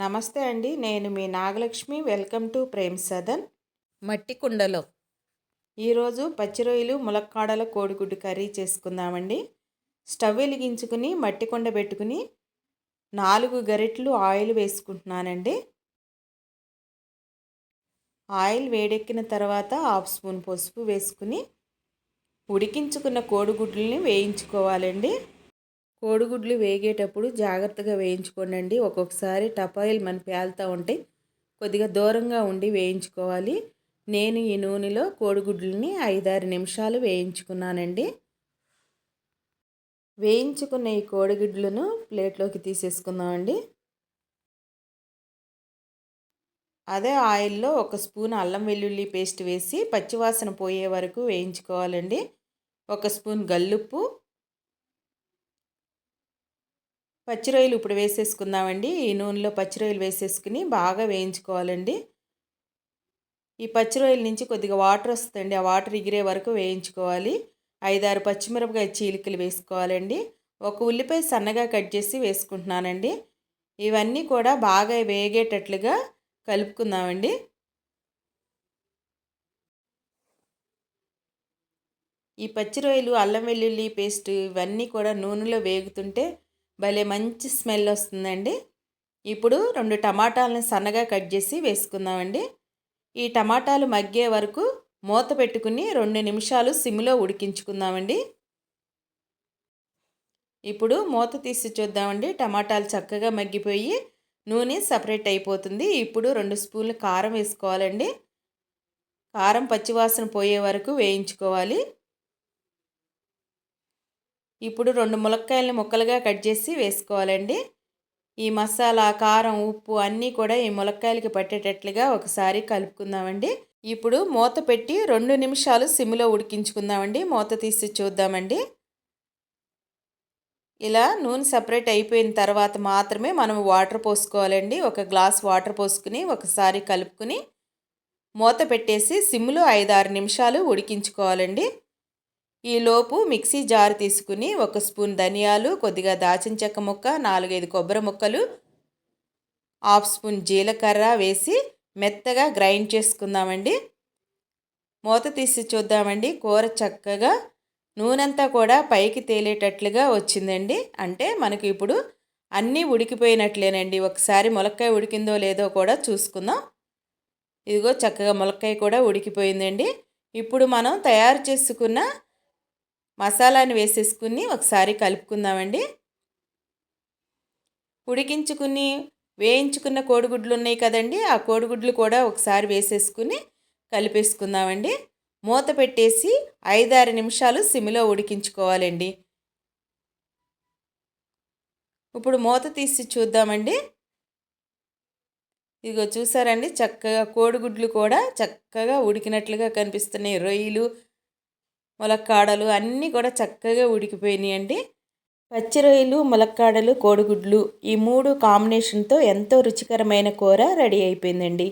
నమస్తే అండి నేను మీ Nagalakshmi. Welcome to Prem Sadan. మట్టి కుండలో. ఈరోజు పచ్చి రొయ్యలు ములక్కాడల కోడిగుడ్డు కర్రీ చేసుకుందామండి. స్టవ్ వెలిగించుకుని మట్టి కుండ పెట్టుకుని నాలుగు గరిటెలు ఆయిల్ వేసుకుంటున్నానండి. ఆయిల్ వేడెక్కిన తర్వాత హాఫ్ స్పూన్ పసుపు వేసుకుని ఉడికించుకున్న కోడిగుడ్లని వేయించుకోవాలండి. కోడిగుడ్లు వేగేటప్పుడు జాగ్రత్తగా వేయించుకోండి ఒక్కొక్కసారి టపాయిల్ మన పేలుతూ ఉంటే కొద్దిగా దూరంగా ఉండి వేయించుకోవాలి. నేను ఈ నూనెలో కోడిగుడ్లని ఐదారు నిమిషాలు వేయించుకున్నానండి. వేయించుకున్న ఈ కోడిగుడ్లను ప్లేట్లోకి తీసేసుకుందామండి. అదే ఆయిల్లో ఒక స్పూన్ అల్లం వెల్లుల్లి పేస్ట్ వేసి పచ్చివాసన పోయే వరకు వేయించుకోవాలండి. ఒక స్పూన్ గల్లుప్పు పచ్చిరొయ్యలు ఇప్పుడు వేసేసుకుందామండి. ఈ నూనెలో పచ్చిరొయ్యలు వేసేసుకుని బాగా వేయించుకోవాలండి. ఈ పచ్చిరొయ్యల నుంచి కొద్దిగా వాటర్ వస్తుందండి. ఆ వాటర్ ఎగిరే వరకు వేయించుకోవాలి. ఐదారు పచ్చిమిరపకాయ చీలికలు వేసుకోవాలండి. ఒక ఉల్లిపాయ సన్నగా కట్ చేసి వేసుకుంటున్నానండి. ఇవన్నీ కూడా బాగా వేగేటట్లుగా కలుపుకుందామండి. ఈ పచ్చి రొయ్యలు అల్లం వెల్లుల్లి పేస్ట్ ఇవన్నీ కూడా నూనెలో వేగుతుంటే భలే మంచి స్మెల్ వస్తుందండి. ఇప్పుడు రెండు టమాటాలను సన్నగా కట్ చేసి వేసుకుందామండి. ఈ టమాటాలు మగ్గే వరకు మూత పెట్టుకుని రెండు నిమిషాలు సిమ్లో ఉడికించుకుందామండి. ఇప్పుడు మూత తీసి చూద్దామండి. టమాటాలు చక్కగా మగ్గిపోయి నూనె సపరేట్ అయిపోతుంది. ఇప్పుడు రెండు స్పూన్లు కారం వేసుకోవాలండి. కారం పచ్చివాసన పోయే వరకు వేయించుకోవాలి. ఇప్పుడు రెండు ములక్కాయలని ముక్కలుగా కట్ చేసి వేసుకోవాలండి. ఈ మసాలా కారం ఉప్పు అన్నీ కూడా ఈ ములక్కాయలకి పట్టేటట్లుగా ఒకసారి కలుపుకుందామండి. ఇప్పుడు మూత పెట్టి రెండు నిమిషాలు సిమ్లో ఉడికించుకుందామండి. మూత తీసి చూద్దామండి. ఇలా నూనె సపరేట్ అయిపోయిన తర్వాత మాత్రమే మనం వాటర్ పోసుకోవాలండి. ఒక గ్లాస్ వాటర్ పోసుకుని ఒకసారి కలుపుకుని మూత పెట్టేసి సిమ్లో ఐదు ఆరు నిమిషాలు ఉడికించుకోవాలండి. ఈలోపు మిక్సీ జార్ తీసుకుని ఒక స్పూన్ ధనియాలు కొద్దిగా దాచిన చెక్క ముక్క నాలుగైదు కొబ్బరి ముక్కలు హాఫ్ స్పూన్ జీలకర్ర వేసి మెత్తగా గ్రైండ్ చేసుకుందామండి. మూత తీసి చూద్దామండి. కూర చక్కగా నూనెంతా కూడా పైకి తేలేటట్లుగా వచ్చిందండి. అంటే మనకి ఇప్పుడు అన్నీ ఉడికిపోయినట్లేనండి. ఒకసారి ములక్కాయ ఉడికిందో లేదో కూడా చూసుకుందాం. ఇదిగో చక్కగా ములక్కాయ కూడా ఉడికిపోయిందండి. ఇప్పుడు మనం తయారు చేసుకున్న మసాలాని వేసేసుకుని ఒకసారి కలుపుకుందామండి. ఉడికించుకుని వేయించుకున్న కోడిగుడ్లు ఉన్నాయి కదండి ఆ కోడిగుడ్లు కూడా ఒకసారి వేసేసుకుని కలిపేసుకుందామండి. మూత పెట్టేసి ఐదారు నిమిషాలు సిమిలో ఉడికించుకోవాలండి. ఇప్పుడు మూత తీసి చూద్దామండి. ఇదిగో చూసారండి చక్కగా కోడిగుడ్లు కూడా చక్కగా ఉడికినట్లుగా కనిపిస్తున్నాయి. రొయ్యలు ములక్కాడలు అన్నీ కూడా చక్కగా ఉడికిపోయినాయండి పచ్చి రొయ్యలు ములక్కాడలు కోడిగుడ్లు ఈ మూడు కాంబినేషన్తో ఎంతో రుచికరమైన కూర రెడీ అయిపోయిందండి.